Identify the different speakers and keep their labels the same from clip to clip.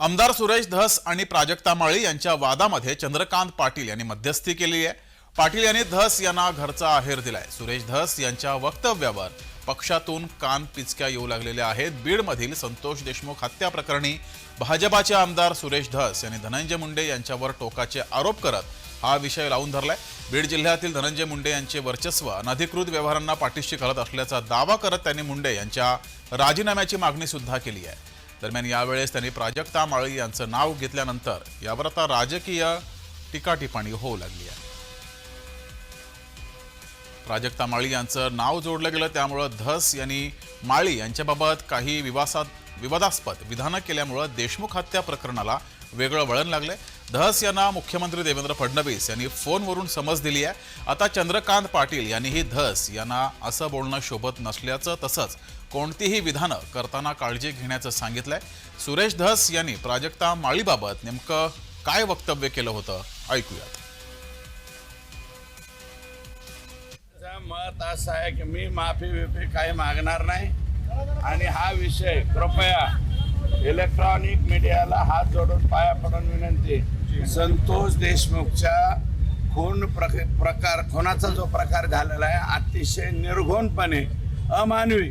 Speaker 1: आमदार सुरेश धस आणि प्राजक्ता माळी यांच्या वादामध्ये चंद्रकांत पाटील यांनी मध्यस्थी केली आहे. पाटील यांनी धस यांना घरचा आहेर दिलाय. सुरेश धस यांच्या वक्तव्यावर पक्षातून कान पिचक्या येऊ लागलेल्या आहेत. बीडमधील संतोष देशमुख हत्या प्रकरणी भाजपाचे आमदार सुरेश धस यांनी धनंजय मुंडे यांच्यावर टोकाचे आरोप करत हा विषय लावून धरलाय. बीड जिल्ह्यातील धनंजय मुंडे यांचे वर्चस्व अनधिकृत व्यवहारांना पाठीशी घालत असल्याचा दावा करत त्यांनी मुंडे यांच्या राजीनाम्याची मागणी सुद्धा केली आहे. दरम्यान यावेळेस त्यांनी प्राजक्ता माळी यांचं नाव घेतल्यानंतर यावर आता राजकीय टीकाटिपाणी होऊ लागली आहे. प्राजक्ता माळी यांचं नाव जोडलं गेलं त्यामुळं धस यांनी माळी यांच्याबाबत काही विवासात विवादास्पद विधानं केल्यामुळं देशमुख हत्या प्रकरणाला वेगळं वळण लागलंय. धस यांना मुख्यमंत्री देवेंद्र फडणवीस यांनी फोनवरून समज दिली आहे. आता चंद्रकांत पाटील यांनीही धस यांना असं बोलणं शोभत नसल्याचं तसंच कोणतीही विधानं करताना काळजी घेण्याचं सांगितलंय. सुरेश धस यांनी प्राजक्ता माळीबाबत नेमकं काय वक्तव्य केलं होतं? ऐकूयात.
Speaker 2: मत असं आहे की मी माफी बिफी काही मागणार नाही. आणि हा विषय कृपया इलेक्ट्रॉनिक मीडियाला हात जोडून पाया पडून विनंती. संतोष देशमुखच्या खून प्रक प्रकार खुनाचा जो प्रकार झालेला आहे अतिशय निर्घोणपणे अमानवी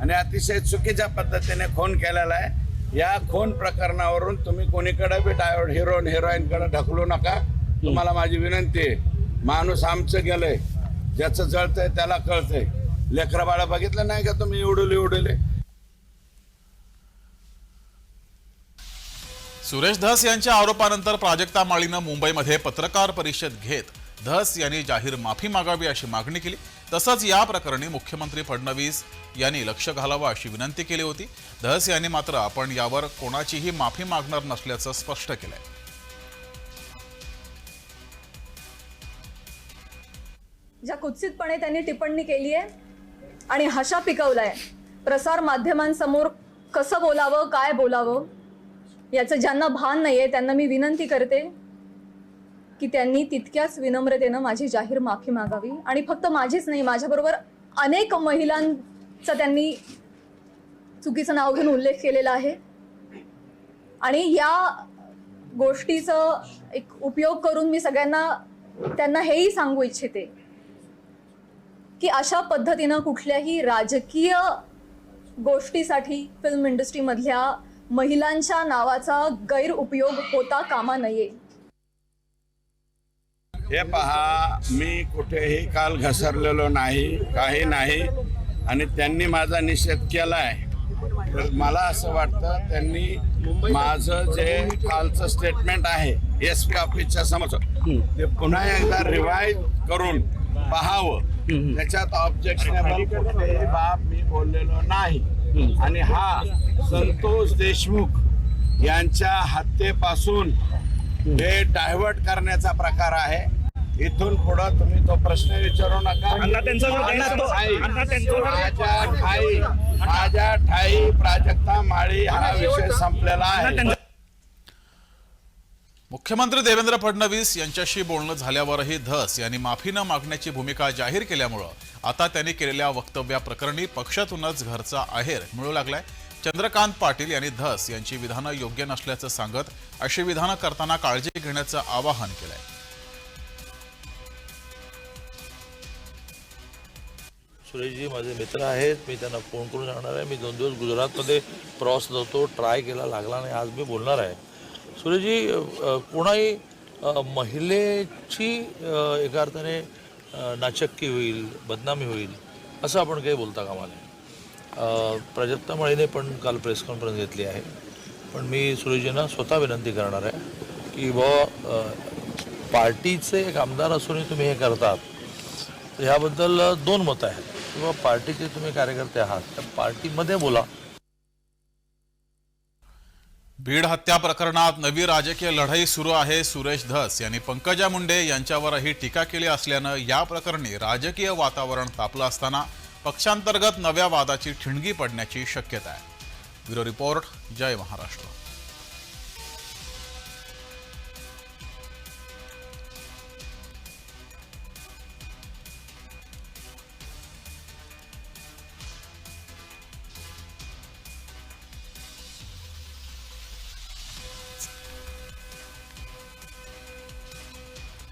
Speaker 2: आणि अतिशय चुकीच्या पद्धतीने खून केलेला आहे. या खून प्रकरणावरून तुम्ही कोणीकडे बी डायव्हर्ट हिरोईन हिरोईनकडे ढकलू नका. तुम्हाला माझी विनंती आहे. माणूस आमचं गेलंय. ज्याचं जळतंय त्याला कळतंय. लेकरं बाळा बघितलं नाही का तुम्ही? उडवले उडवले
Speaker 1: सुरेश धस यांच्या आरोपानंतर प्राजक्ता माळीनं मुंबईमध्ये पत्रकार परिषद घेत धस यांनी जाहीर माफी मागावी अशी मागणी केली. तसंच या प्रकरणी मुख्यमंत्री फडणवीस यांनी लक्ष घालावं अशी विनंती केली होती. धस यांनी मात्र आपण यावर कोणाचीही माफी मागणार नसल्याचं स्पष्ट केलंय.
Speaker 3: ज्या कुत्सितपणे त्यांनी टिप्पणी केली आहे आणि हशा पिकवलाय प्रसार माध्यमांसमोर कसं बोलावं काय बोलावं याचं ज्यांना भान नाही आहे त्यांना मी विनंती करते की त्यांनी तितक्याच विनम्रतेनं माझी जाहीर माफी मागावी. आणि फक्त माझीच नाही माझ्याबरोबर अनेक महिलांचा त्यांनी चुकीचं नाव घेऊन उल्लेख केलेला आहे. आणि या गोष्टीचं एक उपयोग करून मी सगळ्यांना त्यांना हेही सांगू इच्छिते की अशा पद्धतीनं कुठल्याही राजकीय गोष्टीसाठी फिल्म इंडस्ट्रीमधल्या महिलांच्या नावाचा गैरउपयोग होता कामा नये.
Speaker 2: हे पहा मी कुठेही काल घसरलेलो नाही काही नाही आणि त्यांनी माझा निषेध केलाय. तर मला असं वाटतं त्यांनी माझं जे कालचं स्टेटमेंट आहे एस पी ऑफिसच्या समोर ते पुन्हा एकदा रिवाईज करून पाहावं. त्याच्यात ऑब्जेक्शनेबल कुठलेही बाब मी बोललेलो नाही. आणि हा संतोष देशमुख यांच्या हत्येपासून हे डायव्हर्ट करण्याचा प्रकार आहे. इथून पुढं तुम्ही तो प्रश्न विचारू नका. माझ्या ठाई. माझ्या ठाई प्राजक्ता माळी हा विषय संपलेला आहे.
Speaker 1: मुख्यमंत्री देवेंद्र फडणवीस यांच्याशी बोलणं झाल्यावरही धस यांनी माफी न मागण्याची भूमिका जाहीर केल्यामुळं आता त्यांनी केलेल्या वक्तव्याप्रकरणी पक्षातूनच घरचा आहेर मिळू लागलाय. चंद्रकांत पाटील यांनी धस यांची विधानं योग्य नसल्याचं सांगत अशी विधानं करताना काळजी घेण्याचं आवाहन केलंय.
Speaker 4: सुरेशजी माझे मित्र आहेत. मी त्यांना फोन करून सांगणार आहे. मी दोन दिवस गुजरातमध्ये प्रवास होतो ट्राय केला लागला नाही. आज मी बोलणार आहे. सुरेजी कोणाही महिलेची एका अर्थाने नाचक्की होईल बदनामी होईल असं आपण काही बोलता कामा नये. प्राजक्ता माळीने पण काल प्रेस कॉन्फरन्स घेतली आहे. पण मी सुरेजींना स्वतः विनंती करणार आहे की बुवा पार्टीचे एक आमदार असूनही तुम्ही हे करतात तर ह्याबद्दल दोन मतं आहेत. किंवा पार्टीचे तुम्ही कार्यकर्ते आहात तर पार्टीमध्ये बोला.
Speaker 1: बीड हत्या प्रकरणात नवी राजकीय लढाई सुरू आहे सुरेश धस. यांनी पंकजा मुंडे यांच्यावरही टीका केली असल्यानं या प्रकरणी राजकीय वातावरण तापलं असताना पक्षांतर्गत नव्या वादाची ठिणगी पडण्याची शक्यता आहे. ब्युरो रिपोर्ट जय महाराष्ट्र.